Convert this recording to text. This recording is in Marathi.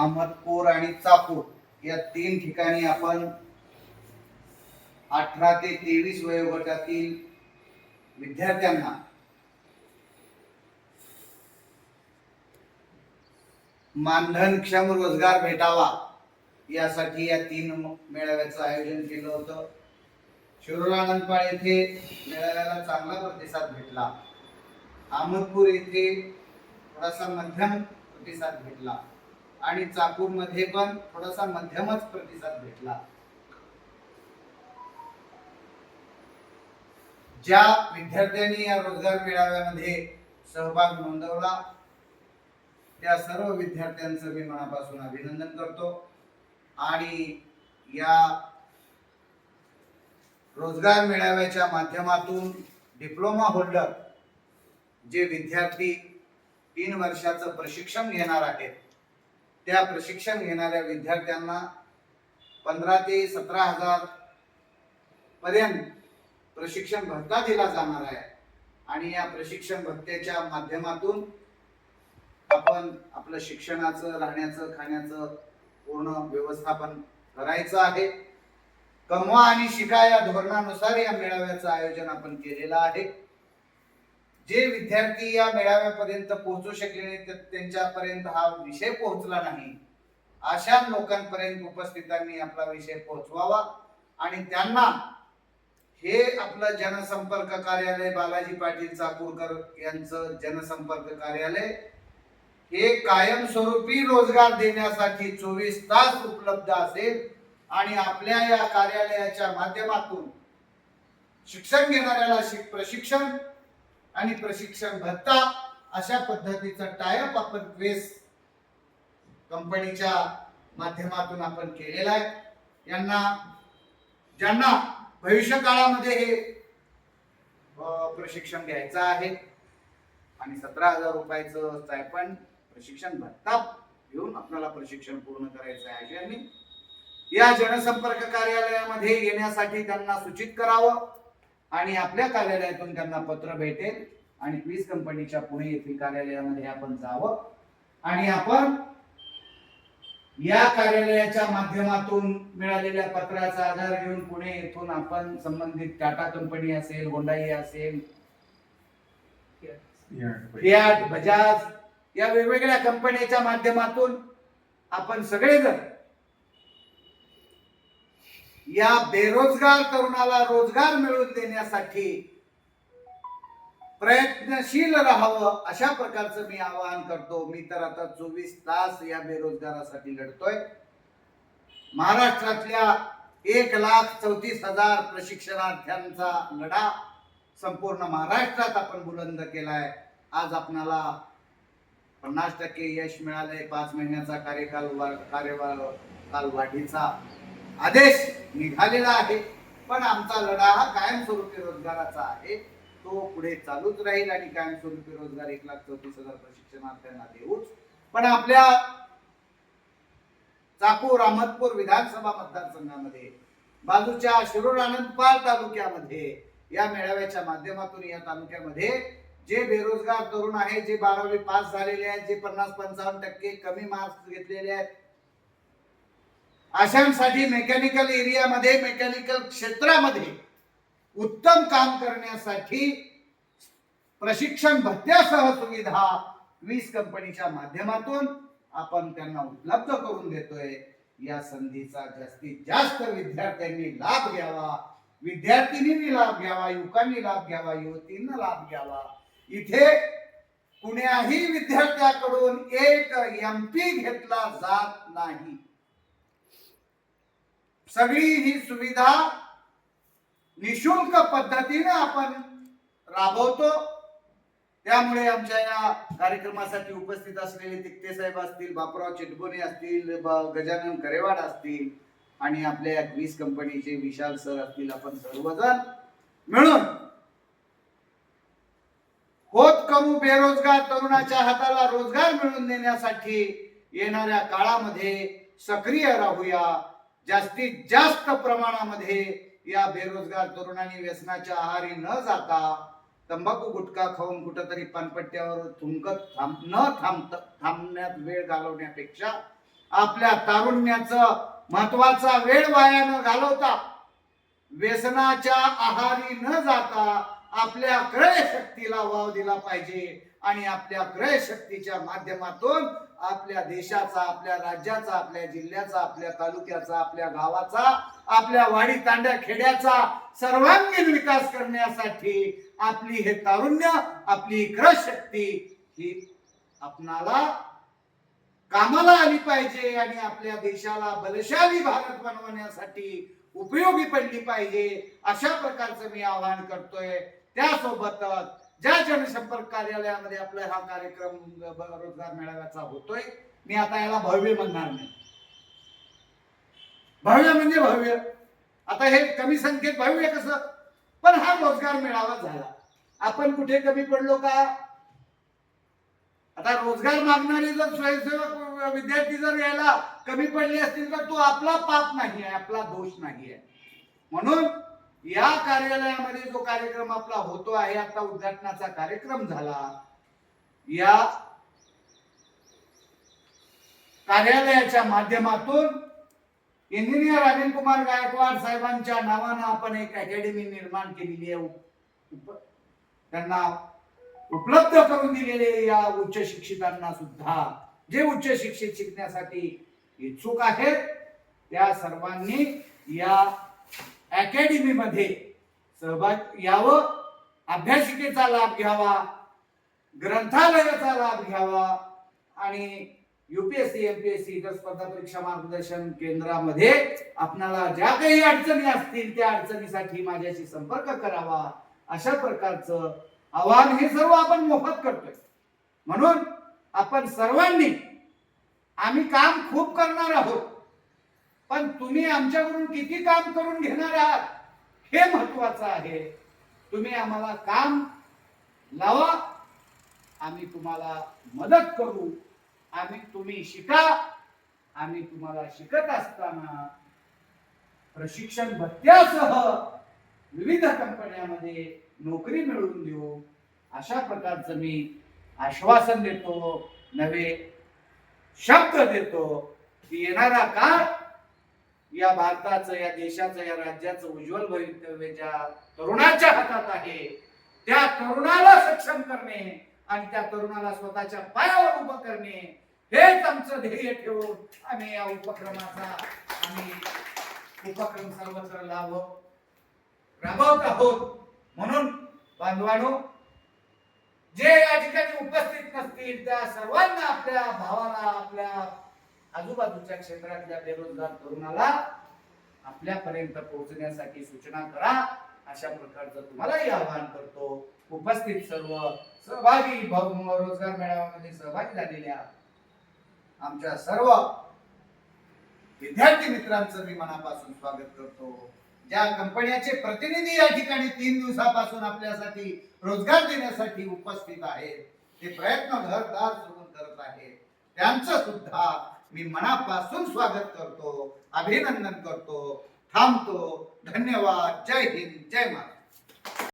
अहमदपूर आणि चापूर या तीन ठिकाणी आपण अठरा ते तेवीस वयोगटातील विद्यार्थ्यांना मानधनक्षम रोजगार भेटावा यासाठी या तीन मेळाव्याचं आयोजन केलं होतं. शिरोरानंदपाळ येथे मेळाव्याला चांगला प्रतिसाद भेटला. अहमदपूर येथे थोडासा मध्यम प्रतिसाद भेटला. आणि चाकूरमध्ये पण थोडासा मध्यमच प्रतिसाद भेटला. ज्या विद्यार्थ्यांनी या रोजगार मेळाव्यामध्ये सहभाग नोंदवला त्या सर्व विद्यार्थ्यांचं मी मनापासून अभिनंदन करतो. आणि या रोजगार मेळाव्याच्या माध्यमातून डिप्लोमा होल्डर जे विद्यार्थी तीन वर्षाचं प्रशिक्षण घेणार आहेत त्या प्रशिक्षण घेणाऱ्या विद्यार्थ्यांना पंधरा ते सतरा हजार पर्यंत प्रशिक्षण भत्ता दिला जाणार आहे. आणि या प्रशिक्षण भत्त्याच्या माध्यमातून आपण आपलं शिक्षणाचं राहण्याचं खाण्याचं पूर्ण व्यवस्थापन करायचं आहे. कमवा आणि शिका या धोरणानुसार या मेळाव्याचं आयोजन आपण केलेलं आहे. जे विद्यार्थी या मेळाव्यापर्यंत पोहोचू शकले नाही त्यांच्यापर्यंत हा विषय पोहोचला नाही. अशा लोकांपर्यंत उपस्थितांनी आपला विषय पोहोचवावा आणि त्यांना हे आपलं जनसंपर्क कार्यालय बालाजी पाटील चाकूरकर यांचं जनसंपर्क कार्यालय हे कायमस्वरूपी रोजगार देण्यासाठी चोवीस तास उपलब्ध असेल आणि आपल्या या कार्यालयाच्या माध्यमातून शिक्षण घेणाऱ्याला शिक प्रशिक्षण आणि प्रशिक्षण भत्ता अशा पद्धतीचा टायअप आपण वेस कंपनीच्या माध्यमातून आपण केलेला आहे. यांना ज्यांना भविष्य काळामध्ये हे प्रशिक्षण घ्यायचं आहे आणि सतरा हजार रुपयाचं स्टायपंड प्रशिक्षण भत्ता घेऊन आपल्याला प्रशिक्षण पूर्ण करायचं आहे अशी यांनी या जनसंपर्क कार्यालयामध्ये येण्यासाठी त्यांना सूचित करावं. आणि आपल्या कार्यालयातून त्यांना पत्र भेटेल आणि वीज कंपनीच्या पुणे येथील कार्यालयामध्ये आपण जावं. आणि आपण या कार्यालयाच्या माध्यमातून मिळालेल्या पत्राचा आधार घेऊन पुणे येथून आपण संबंधित टाटा कंपनी असेल होंडाई असेल फियाट बजाज या वेगवेगळ्या कंपन्यांच्या माध्यमातून आपण सगळेजण या बेरोजगार तरुणाला रोजगार मिळवून देण्यासाठी प्रयत्नशील राहावं अशा प्रकारचं मी आवाहन करतो. मी तर आता चोवीस तास या बेरोजगारासाठी लढतोय. महाराष्ट्रातल्या एक लाख चौतीस हजार प्रशिक्षणार्थ्यांचा लढा संपूर्ण महाराष्ट्रात आपण बुलंद केलाय. आज आपणाला पन्नास टक्के यश मिळालंय. पाच महिन्याचा कार्यकाल कार्यकाल वाढीचा आदेश निघालेला आहे. पण आमचा लढा हा कायमस्वरूपी रोजगाराचा आहे. तो पुढे चालूच राहील आणि कायमस्वरूपी रोजगार एक लाख चौतीस हजार प्रशिक्षणार्थ्यांना देऊच. पण आपल्या चाकूर अहमदपूर विधानसभा मतदारसंघामध्ये बाजूच्या शिरूर आनंदपाल तालुक्यामध्ये या मेळाव्याच्या माध्यमातून या तालुक्यामध्ये जे बेरोजगार तरुण आहेत जे बारावी पास झालेले आहेत जे पन्नास पंचावन्न टक्के कमी मार्क्स घेतलेले आहेत अशांसाठी मेकॅनिकल एरियामध्ये मेकॅनिकल क्षेत्रामध्ये उत्तम काम करण्यासाठी प्रशिक्षण भत्त्यासह सुविधा वीज कंपनीच्या माध्यमातून आपण त्यांना उपलब्ध करून देतोय. या संधीचा जास्तीत जास्त विद्यार्थ्यांनी लाभ घ्यावा. विद्यार्थिनींनी लाभ घ्यावा युवकांनी लाभ घ्यावा युवतींना लाभ घ्यावा. इथे कुण्याही विद्यार्थ्याकडून एक एम पी घेतला जात नाही. सगळी ही सुविधा निशुल्क पद्धतीने आपण राबवतो. त्यामुळे आमच्या या कार्यक्रमासाठी उपस्थित असलेले तिकटे साहेब असतील बापराव चिटबोने असतील गजानन करेवाड असतील आणि आपल्या या वीज कंपनीचे विशाल सर असतील आपण सर्वजण मिळून होत कमू बेरोजगार तरुणाच्या हाताला रोजगार मिळवून देण्यासाठी येणाऱ्या काळामध्ये सक्रिय राहूया. जास्तीत जास्त प्रमाणामध्ये या बेरोजगार तरुणांनी व्यसनाच्या आहारी न जाता तंबाखू गुटखा खाऊन कुठंतरी पानपट्ट्यावर थुंकत थांब न थांबत थांबण्यात वेळ घालवण्यापेक्षा आपल्या तारुण्याचं महत्त्वाचा वेळ वाया न घालवता व्यसनाच्या आहारी न जाता आपल्या क्रय शक्तीला वाव दिला पाहिजे आणि आपल्या क्रय शक्तीच्या माध्यमातून आपल्या देशाचा आपल्या राज्याचा आपल्या जिल्ह्याचा आपल्या तालुक्याचा आपल्या गावाचा आपल्या वाडी तांड्या खेड्याचा सर्वांगीण विकास करण्यासाठी आपली हे तारुण्य आपली क्रय शक्ती ही आपणाला कामाला आली पाहिजे आणि आपल्या देशाला बलशाली भारत बनवण्यासाठी उपयोगी पडली पाहिजे अशा प्रकारचं मी आवाहन करतोय. त्यासोबतच ज्या जनसंपर्क कार्यालयामध्ये आपला हा कार्यक्रम रोजगार मेळाव्याचा होतोय मी आता याला भव्य म्हणणार नाही. भव्य म्हणजे भव्य. आता हे कमी संख्येत भव्य कसं? पण हा रोजगार मेळावा झाला. आपण कुठे कमी पडलो का? आता रोजगार मागणारे जर स्वयंसेवक विद्यार्थी जर यायला कमी पडले असतील तर तो आपला पाप नाही आहे आपला दोष नाही आहे. म्हणून या कार्यालयामध्ये जो कार्यक्रम आपला होतो आहे आता उद्घाटनाचा कार्यक्रम झाला या कार्यालयाच्या माध्यमातून इंजिनियर अनिल कुमार गायकवाड साहेबांच्या नावानं आपण एक अकॅडमी निर्माण केलेली आहे. त्यांना उपलब्ध करून दिलेले या उच्च शिक्षितांना सुद्धा जे उच्च शिक्षित शिकण्यासाठी इच्छुक आहेत त्या सर्वांनी या अकॅडमीमध्ये सहभाग यावं अभ्यासिकेचा लाभ घ्यावा ग्रंथालयाचा लाभ घ्यावा आणि युपीएससी एमपीएससी इतर स्पर्धा परीक्षा मार्गदर्शन केंद्रामध्ये आपणाला ज्या काही अडचणी असतील त्या अडचणीसाठी माझ्याशी संपर्क करावा अशा प्रकारचं आव्हान हे सर्व आपण मोफत करतोय. म्हणून आपण सर्वांनी आम्ही काम खूप करणार आहोत पण तुम्ही आमच्याकडून किती काम करून घेणार आहात हे महत्वाचं आहे. तुम्ही आम्हाला काम लावा आम्ही तुम्हाला मदत करू आम्ही तुम्ही शिका आम्ही तुम्हाला शिकत असताना प्रशिक्षण भत्त्यासह विविध कंपन्यामध्ये नोकरी मिळवून देऊ. अशा प्रकारचं मी आश्वासन देतो नवे शब्द देतो की येणारा काळ या भारताचं या देशाचं या राज्याचं उज्ज्वल भवितव्य ज्या तरुणाच्या हातात आहे त्या तरुणाला सक्षम करणे आणि त्या तरुणाला स्वतःच्या पायावर उभं करणे हेच आमचं ध्येय ठेवून आम्ही या उपक्रमाचा आम्ही उपक्रम सर्वत्र लाभ राबवत आहोत. म्हणून बांधवानो जे या ठिकाणी उपस्थित नसतील त्या सर्वांना आपल्या भावाला आपल्या आजूबाजूच्या क्षेत्रातल्या बेरोजगार तरुणाला आपल्यापर्यंत पोहोचण्यासाठी सूचना करा. अशा प्रकारचं तुम्हालाही आवाहन करतो. उपस्थित सर्व सहभागी रोजगार मेळाव्यामध्ये सहभागी झालेल्या आमच्या सर्व विद्यार्थी मित्रांचं मी मनापासून स्वागत करतो. ज्या कंपन्याचे प्रतिनिधी या ठिकाणी तीन दिवसापासून आपल्यासाठी रोजगार देण्यासाठी उपस्थित आहेत ते प्रयत्न घरदार सोडून करत आहेत. त्यांचं सुद्धा मी मनापासून स्वागत करतो अभिनंदन करतो. थांबतो. धन्यवाद. जय हिंद. जय महाराज